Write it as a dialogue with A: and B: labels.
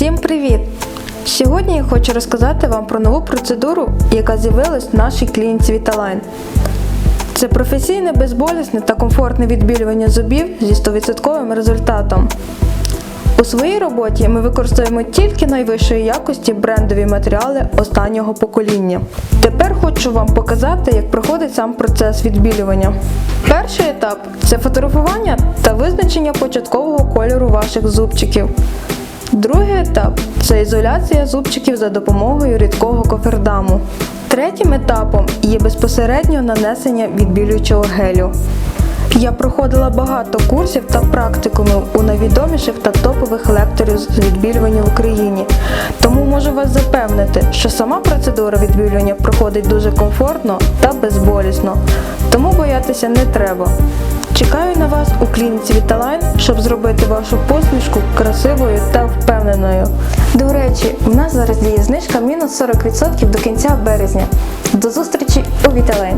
A: Всім привіт! Сьогодні я хочу розказати вам про нову процедуру, яка з'явилась в нашій клініці Vitaline. Це професійне, безболісне та комфортне відбілювання зубів зі 100% результатом. У своїй роботі ми використовуємо тільки найвищої якості брендові матеріали останнього покоління. Тепер хочу вам показати, як проходить сам процес відбілювання. Перший етап це фотографування та визначення початкового кольору ваших зубчиків. Другий етап це ізоляція зубчиків за допомогою рідкого кофердаму. Третім етапом є безпосередньо нанесення відбілюючого гелю. Я проходила багато курсів та практикумів у найвідоміших та топових лекторів з відбілювання в Україні. Тому можу вас запевнити, що сама процедура відбілювання проходить дуже комфортно та безболісно. Тому боятися не треба. Чекаю на вас у клініці Віталайн, щоб зробити вашу посмішку красивою та впевненою. До речі, у нас зараз діє знижка мінус 40% до кінця березня. До зустрічі у Vitaline!